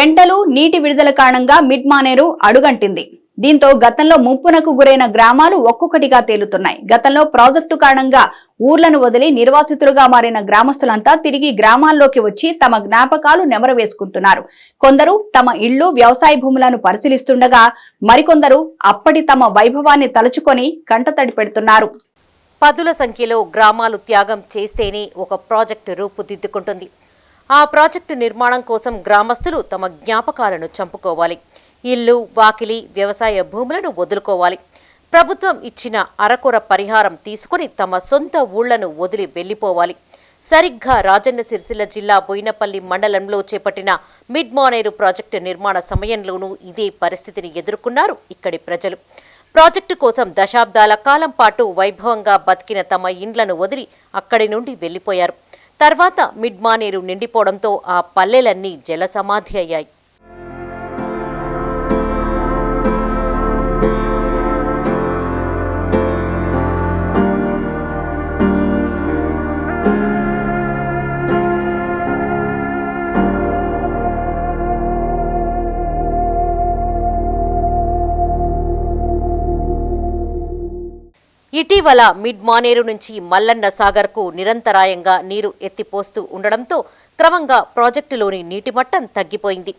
ఎండలు నీటి విడుదల కారణంగా మిడ్ మానేరు అడుగంటింది. దీంతో గతంలో ముంపునకు గురైన గ్రామాలు ఒక్కొక్కటిగా తేలుతున్నాయి. గతంలో ప్రాజెక్టు కారణంగా ఊర్లను వదిలి నిర్వాసితులుగా మారిన గ్రామస్తులంతా తిరిగి గ్రామాల్లోకి వచ్చి తమ జ్ఞాపకాలు నెమరవేసుకుంటున్నారు. కొందరు తమ ఇళ్ళు వ్యవసాయ భూములను పరిశీలిస్తుండగా మరికొందరు అప్పటి తమ వైభవాన్ని తలుచుకొని కంటతడి పెడుతున్నారు. పదుల సంఖ్యలో గ్రామాలు త్యాగం చేస్తేనే ఒక ప్రాజెక్టు రూపుదిద్దుకుంటుంది. ఆ ప్రాజెక్టు నిర్మాణం కోసం గ్రామస్తులు తమ జ్ఞాపకాలను చంపుకోవాలి. ఇల్లు వాకిలి వ్యవసాయ భూములను వదులుకోవాలి. ప్రభుత్వం ఇచ్చిన అరకొర పరిహారం తీసుకుని తమ సొంత ఊళ్ళను వదిలి వెళ్ళిపోవాలి సరిగ్గా రాజన్న సిరిసిల్ల జిల్లా బోయినపల్లి మండలంలో చేపట్టిన మిడ్ మానేరు ప్రాజెక్టు నిర్మాణ సమయంలోనూ ఇదే పరిస్థితిని ఎదుర్కొన్నారు ఇక్కడి ప్రజలు. ప్రాజెక్టు కోసం దశాబ్దాల కాలం పాటు వైభవంగా బతికిన తమ ఇండ్లను వదిలి అక్కడి నుండి వెళ్ళిపోయారు తర్వాత మిడ్ మానేరు నిండిపోవడంతో ఆ పల్లెలన్నీ జలసమాధి అయ్యాయి. ఇటీవల మిడ్ మానేరు నుంచి మల్లన్న సాగర్కు నిరంతరాయంగా నీరు ఎత్తిపోస్తూ ఉండడంతో క్రమంగా ప్రాజెక్టులోని నీటి మట్టం తగ్గిపోయింది.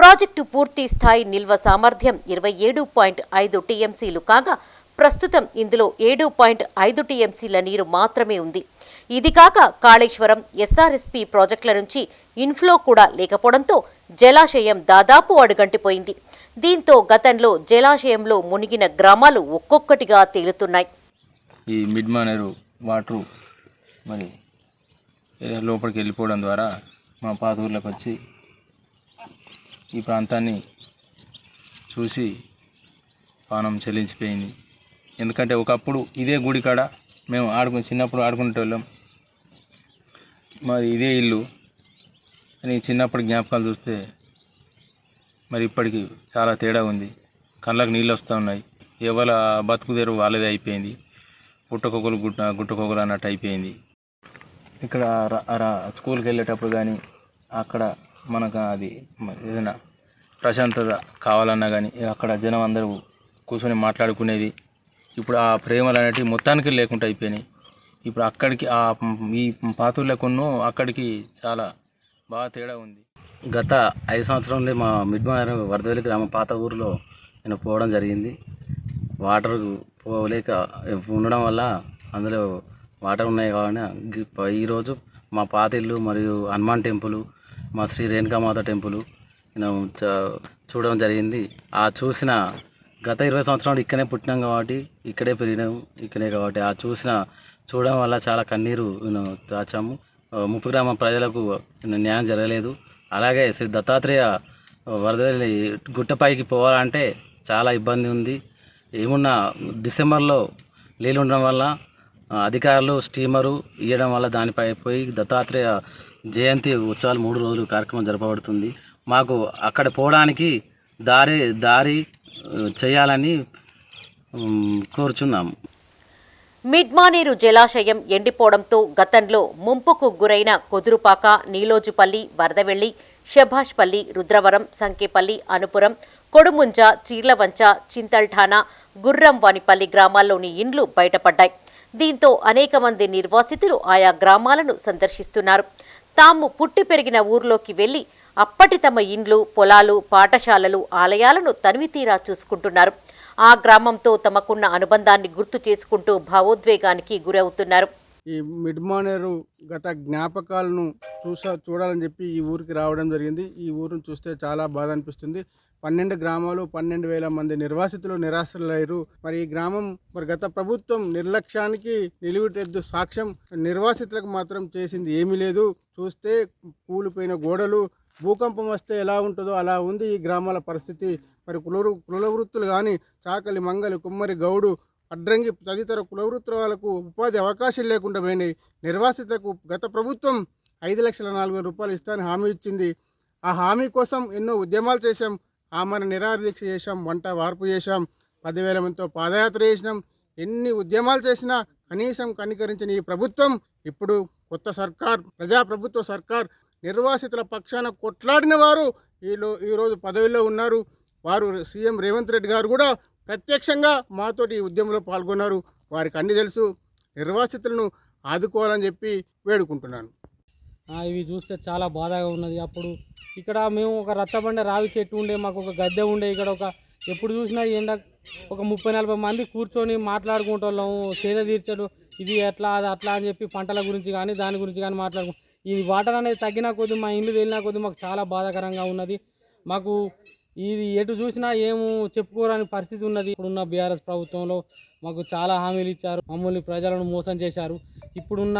ప్రాజెక్టు పూర్తి స్థాయి నిల్వ సామర్థ్యం ఇరవై ఏడు పాయింట్ ఐదు టీఎంసీలు కాగా ప్రస్తుతం ఇందులో ఏడు పాయింట్ ఐదు టీఎంసీల నీరు మాత్రమే ఉంది. ఇది కాక కాళేశ్వరం ఎస్ఆర్ఎస్పి ప్రాజెక్టుల నుంచి ఇన్ఫ్లో కూడా లేకపోవడంతో జలాశయం దాదాపు అడుగంటిపోయింది. దీంతో గతంలో జలాశయంలో మునిగిన గ్రామాలు ఒక్కొక్కటిగా తేలుతున్నాయి. ఈ మిడ్ మానేరు వాటరు మరి లోపలికి వెళ్ళిపోవడం ద్వారా మా పాత ఊర్లోకి వచ్చి ఈ ప్రాంతాన్ని చూసి పానం చెల్లించిపోయింది. ఎందుకంటే ఒకప్పుడు ఇదే గుడి కాడ మేము ఆడుకుని చిన్నప్పుడు ఆడుకునేటోళ్ళం మరి ఇదే ఇల్లు అని చిన్నప్పుడు జ్ఞాపకాలు చూస్తే మరి ఇప్పటికి చాలా తేడా ఉంది. కళ్ళకు నీళ్ళు వస్తూ ఉన్నాయి. ఎవరి బతుకుదేరు వాళ్ళదే అయిపోయింది. పుట్టకొకలు గుట్ట గుట్టకొకలు అన్నట్టు అయిపోయింది. ఇక్కడ స్కూల్కి వెళ్ళేటప్పుడు కానీ అక్కడ మనకు అది ఏదైనా ప్రశాంతత కావాలన్నా కానీ అక్కడ జనం అందరూ కూర్చొని మాట్లాడుకునేది. ఇప్పుడు ఆ ప్రేమలు అనేటివి మొత్తానికి లేకుండా అయిపోయినాయి. ఇప్పుడు అక్కడికి ఆ ఈ పాతుర్లకును అక్కడికి చాలా బాగా తేడా ఉంది. గత ఐదు సంవత్సరంలో మా మిడ్మార్ వరదవెల్లి గ్రామం పాత ఊరిలో నేను పోవడం జరిగింది. వాటర్ పోలేక ఉండడం వల్ల అందులో వాటర్ ఉన్నాయి కాబట్టి ఈరోజు మా పాత ఇల్లు మరియు హనుమాన్ టెంపుల్ మా శ్రీ రేణుకామాత టెంపుల్ నేను చూడడం జరిగింది. ఆ చూసిన గత ఇరవై సంవత్సరాలు ఇక్కడే పుట్టినాం కాబట్టి ఇక్కడే పెరిగినాం ఇక్కడే కాబట్టి. ఆ చూసిన చూడడం వల్ల చాలా కన్నీరు నేను దాచాము. ముప్పు గ్రామ ప్రజలకు న్యాయం జరగలేదు. అలాగే శ్రీ దత్తాత్రేయ వరదలి గుట్టపైకి పోవాలంటే చాలా ఇబ్బంది ఉంది. ఏమున్నా డిసెంబర్లో నీళ్ళు ఉండడం వల్ల అధికారులు స్టీమరు ఇవ్వడం వల్ల దానిపై పోయి దత్తాత్రేయ జయంతి ఉత్సవాలు మూడు రోజులు కార్యక్రమం జరపబడుతుంది. మాకు అక్కడ పోవడానికి దారి దారి చేయాలని కోరుచున్నాము. మిడ్మానేరు జలాశయం ఎండిపోవడంతో గతంలో ముంపుకు గురైన కొదురుపాక నీలోజుపల్లి వరదవెల్లి శభాష్పల్లి రుద్రవరం సంకేపల్లి అనుపురం కొడుముంజ చీర్లవంచ చింతల్ఠానా గుర్రంవానిపల్లి గ్రామాల్లోని ఇండ్లు బయటపడ్డాయి. దీంతో అనేక మంది నిర్వాసితులు ఆయా గ్రామాలను సందర్శిస్తున్నారు. తాము పుట్టి పెరిగిన ఊర్లోకి వెళ్ళి అప్పటి తమ ఇండ్లు పొలాలు పాఠశాలలు ఆలయాలను తనివితీరా చూసుకుంటున్నారు. ఆ గ్రామంతో తమకున్న అనుబంధాన్ని గుర్తు చేసుకుంటూ భావోద్వేగానికి గురవుతున్నారు. ఈ మిడ్మానేరు గత జ్ఞాపకాలను చూసా చూడాలని చెప్పి ఈ ఊరికి రావడం జరిగింది. ఈ ఊరిని చూస్తే చాలా బాధ అనిపిస్తుంది. పన్నెండు గ్రామాలు పన్నెండు వేల మంది నిర్వాసితులు నిరాశ్రలయ్యారు మరి ఈ గ్రామం మరి గత ప్రభుత్వం నిర్లక్ష్యానికి నిలువుటెద్దు సాక్ష్యం నిర్వాసితులకు మాత్రం చేసింది ఏమీ లేదు. చూస్తే కూలిపోయిన గోడలు భూకంపం వస్తే ఎలా ఉంటుందో అలా ఉంది ఈ గ్రామాల పరిస్థితి. మరి కులవృ కులవృత్తులు కానీ చాకలి మంగలి కుమ్మరి గౌడు అడ్రంగి తదితర కులవృత్తుల వాళ్ళకు ఉపాధి అవకాశం లేకుండా పోయినాయి. నిర్వాసితులకు గత ప్రభుత్వం ఐదు లక్షల నాలుగు వేల రూపాయలు ఇస్తానని హామీ ఇచ్చింది. ఆ హామీ కోసం ఎన్నో ఉద్యమాలు చేశాం. ఆమెను నిరాదీక్ష చేశాం వంట వార్పు చేశాం పదివేల మందితో పాదయాత్ర చేసినాం. ఎన్ని ఉద్యమాలు చేసినా కనీసం కనికరించిన ఈ ప్రభుత్వం ఇప్పుడు కొత్త సర్కార్ ప్రజాప్రభుత్వ సర్కార్ నిర్వాసితుల పక్షాన కొట్లాడిన వారు ఈలో ఈరోజు పదవిలో ఉన్నారు. వారు సీఎం రేవంత్ రెడ్డి గారు కూడా ప్రత్యక్షంగా మాతోటి ఈ ఉద్యమంలో పాల్గొన్నారు. వారికి అన్ని తెలుసు. నిర్వాసితులను ఆదుకోవాలని చెప్పి వేడుకుంటున్నాను. ఇవి చూస్తే చాలా బాధగా ఉన్నది. అప్పుడు ఇక్కడ మేము ఒక రచ్చబండ రావి చెట్టు ఉండే మాకు ఒక గద్దె ఉండే ఇక్కడ ఒక ఎప్పుడు చూసినా ఎండ ఒక ముప్పై నలభై మంది కూర్చొని మాట్లాడుకుంటున్నాము సేద తీర్చడు ఇది ఎట్లా అది అట్లా అని చెప్పి పంటల గురించి కానీ దాని గురించి కానీ మాట్లాడుకు ఈ వాటర్ అనేది తగ్గిన కొద్ది మా ఇల్లు తేలిన కొద్ది మాకు చాలా బాధాకరంగా ఉన్నది. మాకు ఇది ఎటు చూసినా ఏము చెప్పుకోరాని పరిస్థితి ఉన్నది. ఇప్పుడున్న బీఆర్ఎస్ ప్రభుత్వంలో మాకు చాలా హామీలు ఇచ్చారు మమ్మల్ని ప్రజలను మోసం చేశారు. ఇప్పుడున్న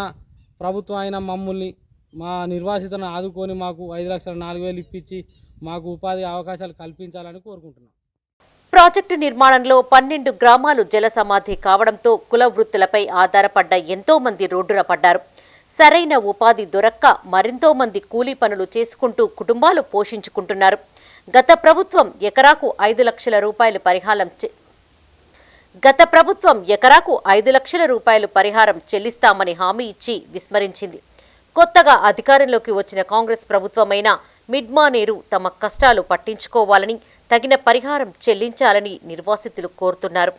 ప్రభుత్వం అయిన మమ్మల్ని మా నిర్వాసితను ఆదుకొని మాకు ఐదు లక్షల నాలుగు వేలు ఇప్పించి మాకు ఉపాధి అవకాశాలు కల్పించాలని కోరుకుంటున్నాం. ప్రాజెక్టు నిర్మాణంలో పన్నెండు గ్రామాలు జల సమాధి కావడంతో కుల వృత్తులపై ఆధారపడ్డ ఎంతో మంది రోడ్డున పడ్డారు. సరైన ఉపాధి దొరక్క మరెంతో మంది కూలీ పనులు చేసుకుంటూ కుటుంబాలు పోషించుకుంటున్నారు. గత ప్రభుత్వం ఎకరాకు ఐదు లక్షల రూపాయలు పరిహారం చె- గత ప్రభుత్వం ఎకరాకు ఐదు లక్షల రూపాయలు పరిహారం చెల్లిస్తామని హామీ ఇచ్చి విస్మరించింది. కొత్తగా అధికారంలోకి వచ్చిన కాంగ్రెస్ ప్రభుత్వమైన మిడ్మానేరు తమ కష్టాలు పట్టించుకోవాలని తగిన పరిహారం చెల్లించాలని నిర్వాసితులు కోరుతున్నారు.